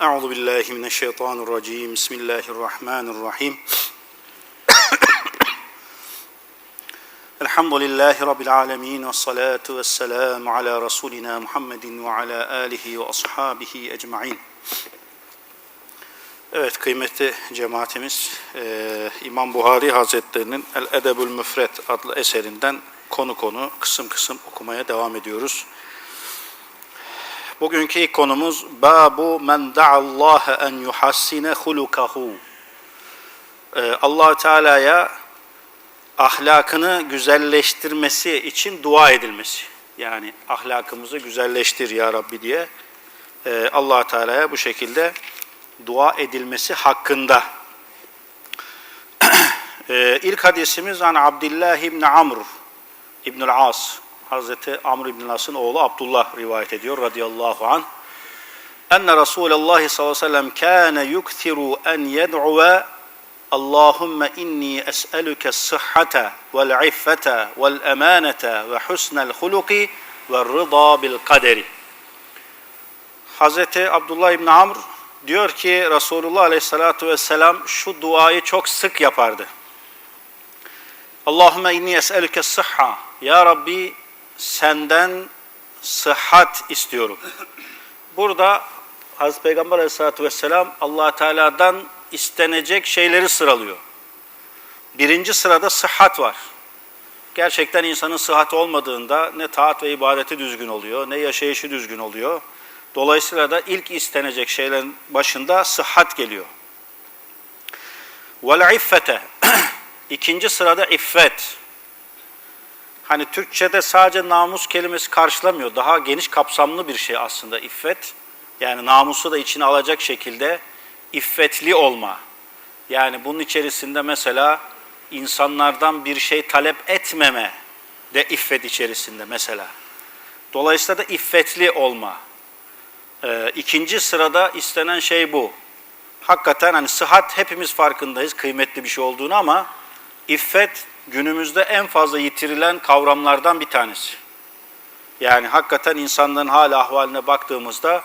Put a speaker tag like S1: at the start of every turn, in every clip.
S1: Euzu billahi mineşşeytanirracim. Bismillahirrahmanirrahim. Elhamdülillahi rabbil alamin ve salatu vesselam ala rasulina Muhammedin ve ala alihi ve ashabihi ecmaîn. Evet kıymetli cemaatimiz eee, İmam Buhari Hazretlerinin El Edebül Müfret adlı eserinden konu konu kısım kısım okumaya devam ediyoruz. Bugünkü ilk konumuz Babu men da'allaha en yuhassine hulukahu. Ee, allah Teala'ya ahlakını güzelleştirmesi için dua edilmesi. Yani ahlakımızı güzelleştir ya Rabbi diye e, allah Teala'ya bu şekilde dua edilmesi hakkında. e, ilk hadisimiz an Abdullah ibn Amr İbnül As Hazreti Amr İbn As'ın oğlu Abdullah rivayet ediyor radıyallahu an. Enne Resulullah sallallahu aleyhi ve sellem kâne yukthiru en yed'uve Allahümme inni es'eluke sıhhate vel iffete vel emanete ve husnel huluki ve rıda bil kaderi. Hazreti Abdullah İbn Amr diyor ki Resulullah aleyhissalatu vesselam şu duayı çok sık yapardı. Allahümme inni es'eluke sıhha. Ya Rabbi senden sıhhat istiyorum. Burada Hazreti Peygamber aleyhissalatü vesselam allah Teala'dan istenecek şeyleri sıralıyor. Birinci sırada sıhhat var. Gerçekten insanın sıhhati olmadığında ne taat ve ibadeti düzgün oluyor, ne yaşayışı düzgün oluyor. Dolayısıyla da ilk istenecek şeylerin başında sıhhat geliyor. Vel iffete. İkinci sırada iffet. Hani Türkçe'de sadece namus kelimesi karşılamıyor. Daha geniş kapsamlı bir şey aslında iffet. Yani namusu da içine alacak şekilde iffetli olma. Yani bunun içerisinde mesela insanlardan bir şey talep etmeme de iffet içerisinde mesela. Dolayısıyla da iffetli olma. Ee, ikinci sırada istenen şey bu. Hakikaten hani sıhhat hepimiz farkındayız kıymetli bir şey olduğunu ama iffet günümüzde en fazla yitirilen kavramlardan bir tanesi. Yani hakikaten insanların hal ahvaline baktığımızda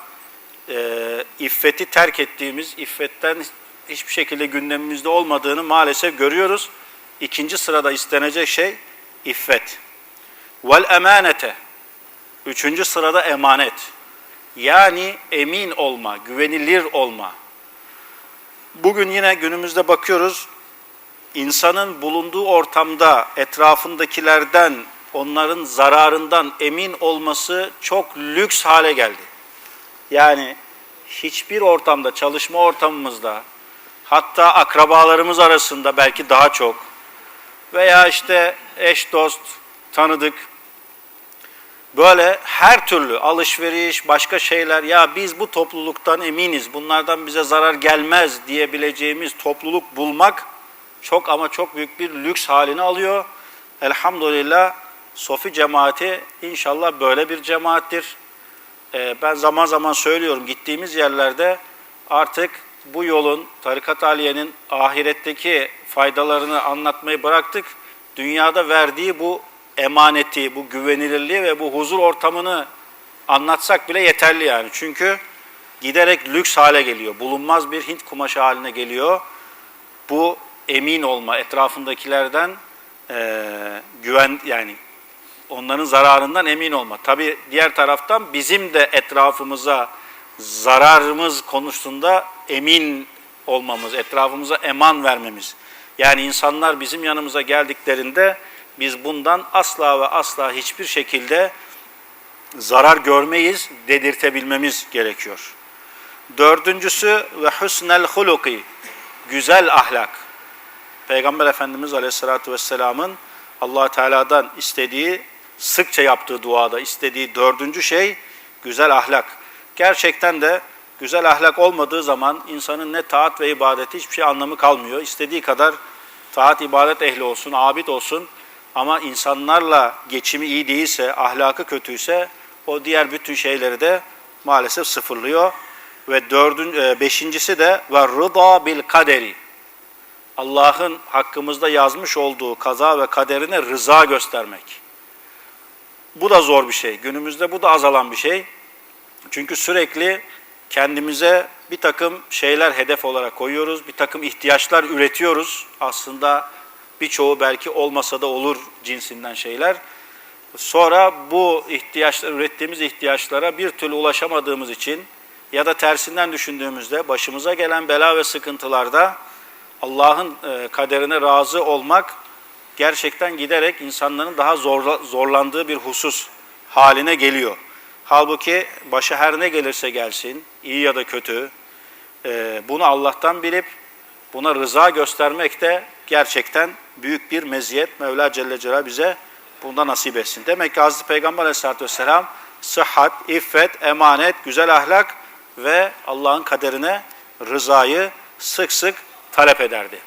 S1: e, iffeti terk ettiğimiz, iffetten hiçbir şekilde gündemimizde olmadığını maalesef görüyoruz. İkinci sırada istenecek şey iffet. Vel emanete. Üçüncü sırada emanet. Yani emin olma, güvenilir olma. Bugün yine günümüzde bakıyoruz, insanın bulunduğu ortamda etrafındakilerden, onların zararından emin olması çok lüks hale geldi. Yani hiçbir ortamda, çalışma ortamımızda, hatta akrabalarımız arasında belki daha çok veya işte eş, dost, tanıdık, böyle her türlü alışveriş, başka şeyler, ya biz bu topluluktan eminiz, bunlardan bize zarar gelmez diyebileceğimiz topluluk bulmak, çok ama çok büyük bir lüks halini alıyor. Elhamdülillah Sofi cemaati inşallah böyle bir cemaattir. Ee, ben zaman zaman söylüyorum gittiğimiz yerlerde artık bu yolun, tarikat aliyenin ahiretteki faydalarını anlatmayı bıraktık. Dünyada verdiği bu emaneti, bu güvenilirliği ve bu huzur ortamını anlatsak bile yeterli yani. Çünkü giderek lüks hale geliyor. Bulunmaz bir Hint kumaşı haline geliyor. Bu emin olma, etrafındakilerden e, güven yani onların zararından emin olma. Tabi diğer taraftan bizim de etrafımıza zararımız konusunda emin olmamız, etrafımıza eman vermemiz. Yani insanlar bizim yanımıza geldiklerinde biz bundan asla ve asla hiçbir şekilde zarar görmeyiz dedirtebilmemiz gerekiyor. Dördüncüsü ve husnel huluki, güzel ahlak. Peygamber Efendimiz Aleyhisselatü Vesselam'ın allah Teala'dan istediği, sıkça yaptığı duada istediği dördüncü şey güzel ahlak. Gerçekten de güzel ahlak olmadığı zaman insanın ne taat ve ibadeti hiçbir şey anlamı kalmıyor. İstediği kadar taat, ibadet ehli olsun, abid olsun ama insanlarla geçimi iyi değilse, ahlakı kötüyse o diğer bütün şeyleri de maalesef sıfırlıyor. Ve dördün, e, beşincisi de ve rıda bil kaderi. Allah'ın hakkımızda yazmış olduğu kaza ve kaderine rıza göstermek. Bu da zor bir şey. Günümüzde bu da azalan bir şey. Çünkü sürekli kendimize bir takım şeyler hedef olarak koyuyoruz, bir takım ihtiyaçlar üretiyoruz. Aslında birçoğu belki olmasa da olur cinsinden şeyler. Sonra bu ihtiyaçlar, ürettiğimiz ihtiyaçlara bir türlü ulaşamadığımız için ya da tersinden düşündüğümüzde başımıza gelen bela ve sıkıntılarda Allah'ın e, kaderine razı olmak gerçekten giderek insanların daha zorla, zorlandığı bir husus haline geliyor. Halbuki başa her ne gelirse gelsin, iyi ya da kötü, e, bunu Allah'tan bilip buna rıza göstermek de gerçekten büyük bir meziyet. Mevla Celle Celal bize bunda nasip etsin. Demek ki Hazreti Peygamber Aleyhisselatü Vesselam sıhhat, iffet, emanet, güzel ahlak ve Allah'ın kaderine rızayı sık sık talep ederdi.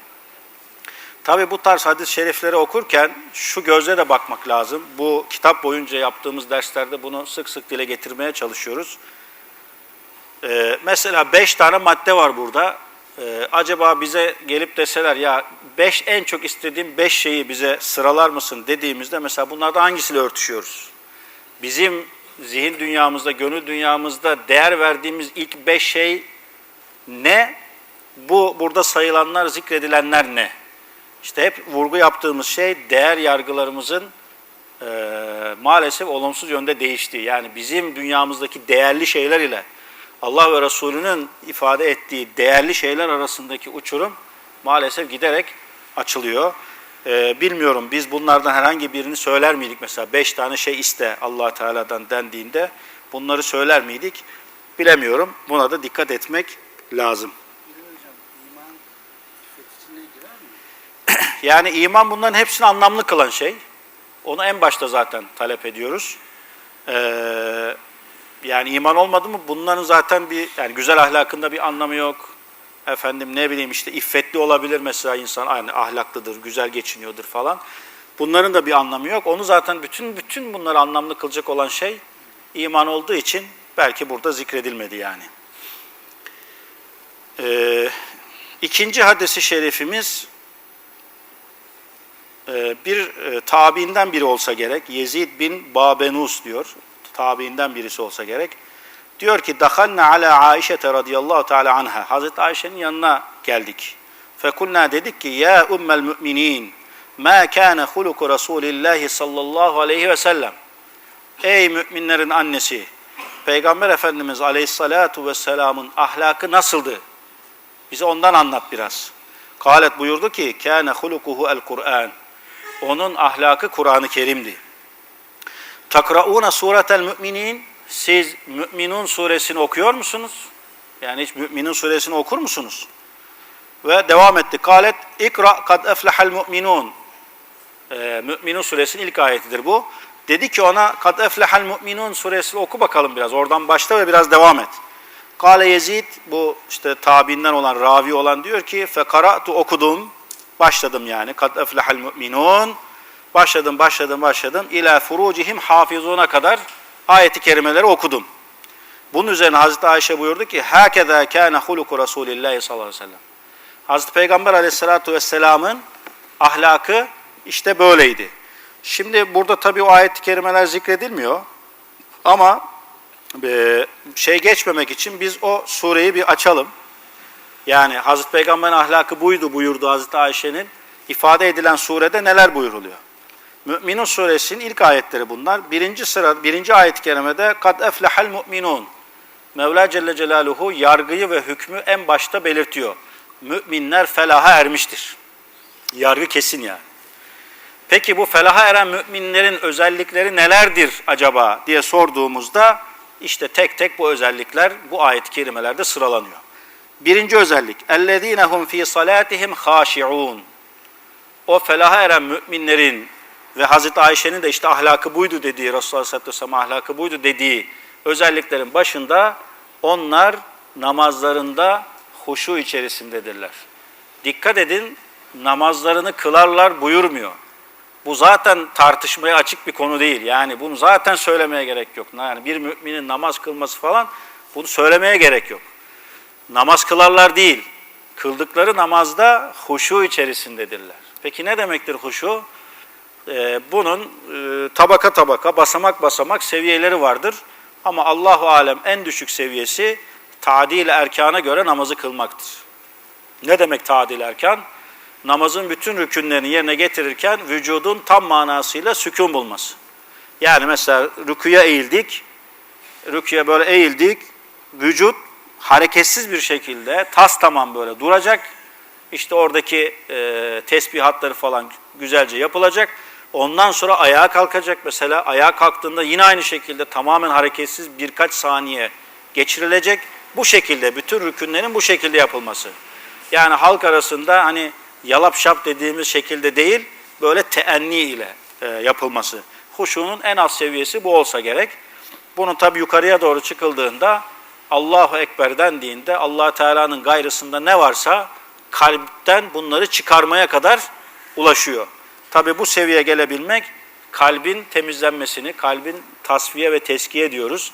S1: Tabi bu tarz hadis-i şerifleri okurken şu gözle de bakmak lazım. Bu kitap boyunca yaptığımız derslerde bunu sık sık dile getirmeye çalışıyoruz. Ee, mesela beş tane madde var burada. Ee, acaba bize gelip deseler ya beş en çok istediğim beş şeyi bize sıralar mısın dediğimizde mesela bunlardan hangisiyle örtüşüyoruz? Bizim zihin dünyamızda, gönül dünyamızda değer verdiğimiz ilk beş şey ne? Bu burada sayılanlar, zikredilenler ne? İşte hep vurgu yaptığımız şey değer yargılarımızın e, maalesef olumsuz yönde değiştiği. Yani bizim dünyamızdaki değerli şeyler ile Allah ve Resulünün ifade ettiği değerli şeyler arasındaki uçurum maalesef giderek açılıyor. E, bilmiyorum biz bunlardan herhangi birini söyler miydik mesela beş tane şey iste allah Teala'dan dendiğinde bunları söyler miydik bilemiyorum. Buna da dikkat etmek lazım. Yani iman bunların hepsini anlamlı kılan şey. Onu en başta zaten talep ediyoruz. Ee, yani iman olmadı mı bunların zaten bir yani güzel ahlakında bir anlamı yok. Efendim ne bileyim işte iffetli olabilir mesela insan aynı ahlaklıdır, güzel geçiniyordur falan. Bunların da bir anlamı yok. Onu zaten bütün bütün bunları anlamlı kılacak olan şey iman olduğu için belki burada zikredilmedi yani. Ee, ikinci hadisi şerifimiz bir e, tabiinden biri olsa gerek. Yezid bin Babenus diyor. Tabiinden birisi olsa gerek. Diyor ki dahalna ala Aişe radıyallahu teala anha. Hazreti Ayşe'nin yanına geldik. Fekulna dedik ki ya ummel müminin ma kana huluku Resulillahi sallallahu aleyhi ve sellem. Ey müminlerin annesi Peygamber Efendimiz aleyhissalatu vesselamın ahlakı nasıldı? Bize ondan anlat biraz. Kalet buyurdu ki hulukuhu el Kur'an. Onun ahlakı Kur'an-ı Kerim'di. Takrauna suretel müminin. Siz Müminun suresini okuyor musunuz? Yani hiç Müminun suresini okur musunuz? Ve devam etti. Kalet ikra kad eflehal müminun. Ee, Müminun suresinin ilk ayetidir bu. Dedi ki ona kad eflehal müminun suresini oku bakalım biraz. Oradan başla ve biraz devam et. Kale Yezid bu işte tabiinden olan ravi olan diyor ki fekaratu okudum başladım yani kad eflehal müminun başladım başladım başladım ila furucihim hafizuna kadar ayeti kerimeleri okudum. Bunun üzerine Hazreti Ayşe buyurdu ki hakeza kana huluku Resulillahi sallallahu aleyhi ve sellem. Hazreti Peygamber aleyhissalatu vesselamın ahlakı işte böyleydi. Şimdi burada tabii o ayet-i kerimeler zikredilmiyor. Ama şey geçmemek için biz o sureyi bir açalım. Yani Hazreti Peygamber'in ahlakı buydu buyurdu Hazreti Ayşe'nin. ifade edilen surede neler buyuruluyor? Müminun suresinin ilk ayetleri bunlar. Birinci sıra, birinci ayet-i kerimede kad eflehal mu'minun. Mevla Celle Celaluhu yargıyı ve hükmü en başta belirtiyor. Müminler felaha ermiştir. Yargı kesin yani. Peki bu felaha eren müminlerin özellikleri nelerdir acaba diye sorduğumuzda işte tek tek bu özellikler bu ayet-i kerimelerde sıralanıyor. Birinci özellik ellezinehum fi salatihim haşiun. O felaha eren müminlerin ve Hazreti Ayşe'nin de işte ahlakı buydu dediği, Resulullah Aleyhisselatü Vesselam ahlakı buydu dediği özelliklerin başında onlar namazlarında huşu içerisindedirler. Dikkat edin namazlarını kılarlar buyurmuyor. Bu zaten tartışmaya açık bir konu değil. Yani bunu zaten söylemeye gerek yok. Yani bir müminin namaz kılması falan bunu söylemeye gerek yok. Namaz kılarlar değil. Kıldıkları namazda huşu içerisindedirler. Peki ne demektir huşu? Ee, bunun e, tabaka tabaka, basamak basamak seviyeleri vardır. Ama Allahu alem en düşük seviyesi tadil erkana göre namazı kılmaktır. Ne demek tadil erkan? Namazın bütün rükünlerini yerine getirirken vücudun tam manasıyla sükun bulması. Yani mesela rüküye eğildik, rüküye böyle eğildik, vücut hareketsiz bir şekilde tas tamam böyle duracak. İşte oradaki e, tesbihatları falan güzelce yapılacak. Ondan sonra ayağa kalkacak mesela. Ayağa kalktığında yine aynı şekilde tamamen hareketsiz birkaç saniye geçirilecek. Bu şekilde bütün rükünlerin bu şekilde yapılması. Yani halk arasında hani yalap şap dediğimiz şekilde değil, böyle teenni ile e, yapılması. Huşunun en az seviyesi bu olsa gerek. Bunun tabi yukarıya doğru çıkıldığında Allahu Ekber dendiğinde allah Teala'nın gayrısında ne varsa kalpten bunları çıkarmaya kadar ulaşıyor. Tabi bu seviyeye gelebilmek kalbin temizlenmesini, kalbin tasfiye ve teskiye diyoruz.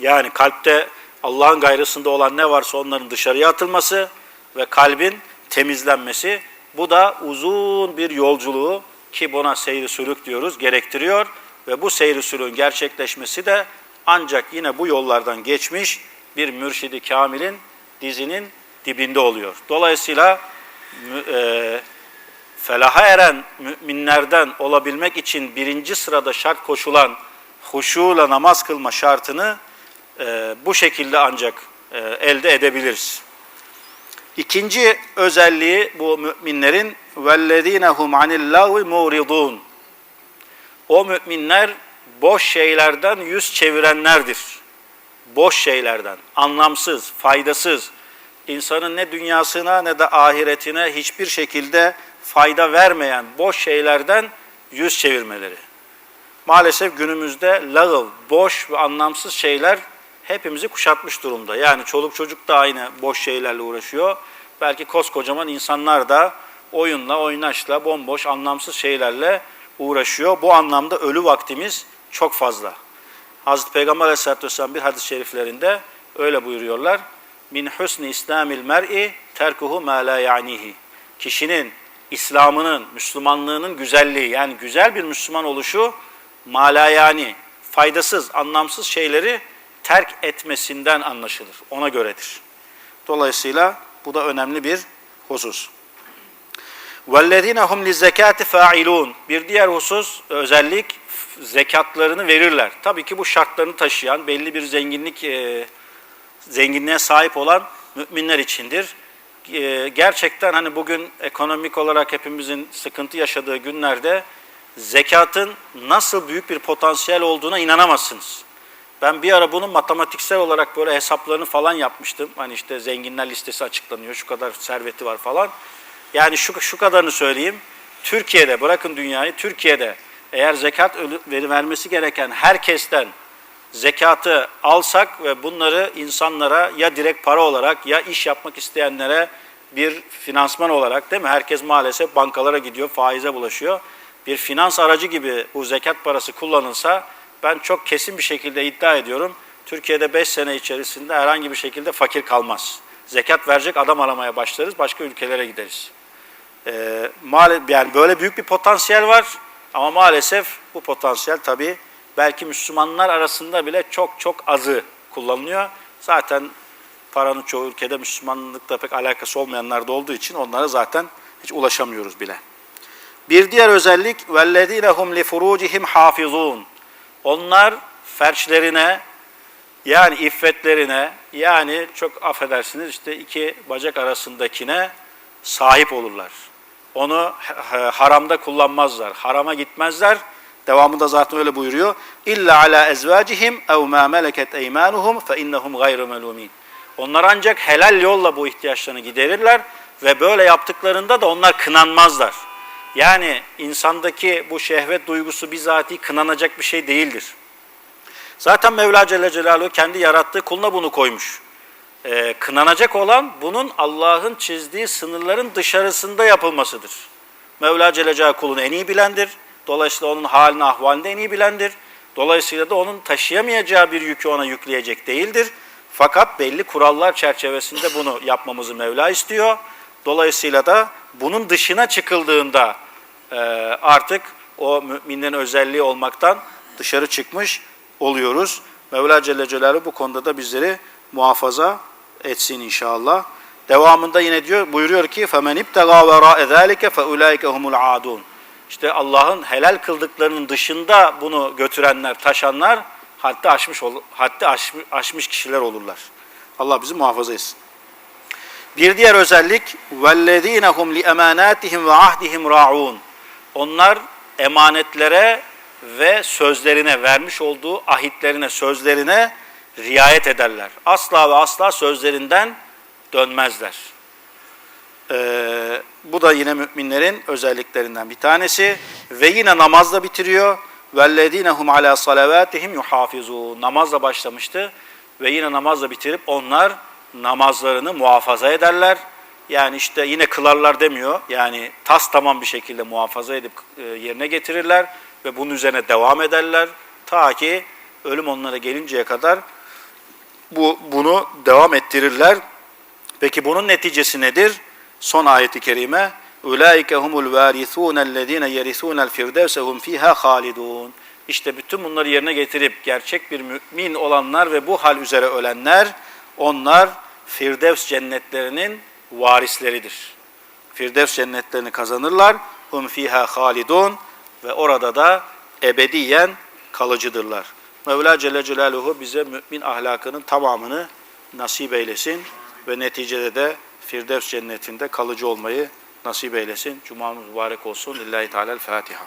S1: Yani kalpte Allah'ın gayrısında olan ne varsa onların dışarıya atılması ve kalbin temizlenmesi. Bu da uzun bir yolculuğu ki buna seyri sülük diyoruz gerektiriyor ve bu seyri sülüğün gerçekleşmesi de ancak yine bu yollardan geçmiş bir mürşidi kamilin dizinin dibinde oluyor. Dolayısıyla e, felaha eren müminlerden olabilmek için birinci sırada şart koşulan huşuyla namaz kılma şartını e, bu şekilde ancak e, elde edebiliriz. İkinci özelliği bu müminlerin وَالَّذ۪ينَهُمْ عَنِ اللّٰهِ مُورِضُونَ O müminler boş şeylerden yüz çevirenlerdir. Boş şeylerden, anlamsız, faydasız, insanın ne dünyasına ne de ahiretine hiçbir şekilde fayda vermeyen boş şeylerden yüz çevirmeleri. Maalesef günümüzde lağıv, boş ve anlamsız şeyler hepimizi kuşatmış durumda. Yani çoluk çocuk da aynı boş şeylerle uğraşıyor. Belki koskocaman insanlar da oyunla, oynaşla, bomboş, anlamsız şeylerle uğraşıyor. Bu anlamda ölü vaktimiz çok fazla. Hazreti Peygamber Aleyhisselatü Vesselam bir hadis-i şeriflerinde öyle buyuruyorlar. Min husni islamil mer'i terkuhu ma la ya'nihi. Kişinin İslam'ının, Müslümanlığının güzelliği yani güzel bir Müslüman oluşu malayani, faydasız, anlamsız şeyleri terk etmesinden anlaşılır. Ona göredir. Dolayısıyla bu da önemli bir husus. وَالَّذ۪ينَ هُمْ لِزَّكَاتِ فَاعِلُونَ Bir diğer husus, özellik zekatlarını verirler. Tabii ki bu şartlarını taşıyan, belli bir zenginlik e, zenginliğe sahip olan müminler içindir. E, gerçekten hani bugün ekonomik olarak hepimizin sıkıntı yaşadığı günlerde zekatın nasıl büyük bir potansiyel olduğuna inanamazsınız. Ben bir ara bunun matematiksel olarak böyle hesaplarını falan yapmıştım. Hani işte zenginler listesi açıklanıyor, şu kadar serveti var falan. Yani şu, şu kadarını söyleyeyim. Türkiye'de, bırakın dünyayı, Türkiye'de eğer zekat vermesi gereken herkesten zekatı alsak ve bunları insanlara ya direkt para olarak ya iş yapmak isteyenlere bir finansman olarak değil mi? Herkes maalesef bankalara gidiyor, faize bulaşıyor. Bir finans aracı gibi bu zekat parası kullanılsa ben çok kesin bir şekilde iddia ediyorum. Türkiye'de 5 sene içerisinde herhangi bir şekilde fakir kalmaz. Zekat verecek adam aramaya başlarız, başka ülkelere gideriz. Ee, yani böyle büyük bir potansiyel var ama maalesef bu potansiyel tabii belki Müslümanlar arasında bile çok çok azı kullanılıyor. Zaten paranın çoğu ülkede Müslümanlıkla pek alakası olmayanlar da olduğu için onlara zaten hiç ulaşamıyoruz bile. Bir diğer özellik وَالَّذ۪ينَ هُمْ لِفُرُوجِهِمْ حَافِظُونَ Onlar ferçlerine yani iffetlerine yani çok affedersiniz işte iki bacak arasındakine sahip olurlar. Onu haramda kullanmazlar, harama gitmezler. Devamında zaten öyle buyuruyor. İlla ala ezvacihim ev ma meleket eymanuhum fe innahum gayru melumin. Onlar ancak helal yolla bu ihtiyaçlarını giderirler ve böyle yaptıklarında da onlar kınanmazlar. Yani insandaki bu şehvet duygusu bizatihi kınanacak bir şey değildir. Zaten Mevla Celle Celaluhu kendi yarattığı kuluna bunu koymuş. Ee, kınanacak olan bunun Allah'ın çizdiği sınırların dışarısında yapılmasıdır. Mevla Celle Celaluhu kulunu en iyi bilendir. Dolayısıyla onun halini, ahvalini en iyi bilendir. Dolayısıyla da onun taşıyamayacağı bir yükü ona yükleyecek değildir. Fakat belli kurallar çerçevesinde bunu yapmamızı Mevla istiyor. Dolayısıyla da bunun dışına çıkıldığında e, artık o müminlerin özelliği olmaktan dışarı çıkmış oluyoruz. Mevla Celle Celaluhu bu konuda da bizleri muhafaza etsin inşallah. Devamında yine diyor buyuruyor ki femen ibtaga vera zalike fe ulaike humul adun. İşte Allah'ın helal kıldıklarının dışında bunu götürenler, taşanlar hatta aşmış hatta aş, aşmış kişiler olurlar. Allah bizi muhafaza etsin. Bir diğer özellik vellezinehum li emanatihim ve ahdihim raun. Onlar emanetlere ve sözlerine vermiş olduğu ahitlerine, sözlerine riayet ederler. Asla ve asla sözlerinden dönmezler. Ee, bu da yine müminlerin özelliklerinden bir tanesi. Ve yine namazla bitiriyor. وَالَّذ۪ينَ هُمْ عَلَى صَلَوَاتِهِمْ يُحَافِظُونَ Namazla başlamıştı ve yine namazla bitirip onlar namazlarını muhafaza ederler. Yani işte yine kılarlar demiyor. Yani tas tamam bir şekilde muhafaza edip e, yerine getirirler ve bunun üzerine devam ederler. Ta ki ölüm onlara gelinceye kadar bu bunu devam ettirirler. Peki bunun neticesi nedir? Son ayeti kerime Ulaike humul varithun ellezine yerithunel firdevse hum fiha halidun. İşte bütün bunları yerine getirip gerçek bir mümin olanlar ve bu hal üzere ölenler onlar Firdevs cennetlerinin varisleridir. Firdevs cennetlerini kazanırlar. Hum fiha halidun ve orada da ebediyen kalıcıdırlar. Mevla Celle Celaluhu bize mümin ahlakının tamamını nasip eylesin ve neticede de Firdevs cennetinde kalıcı olmayı nasip eylesin. Cuma'nız mübarek olsun. Lillahi Teala'l Fatiha.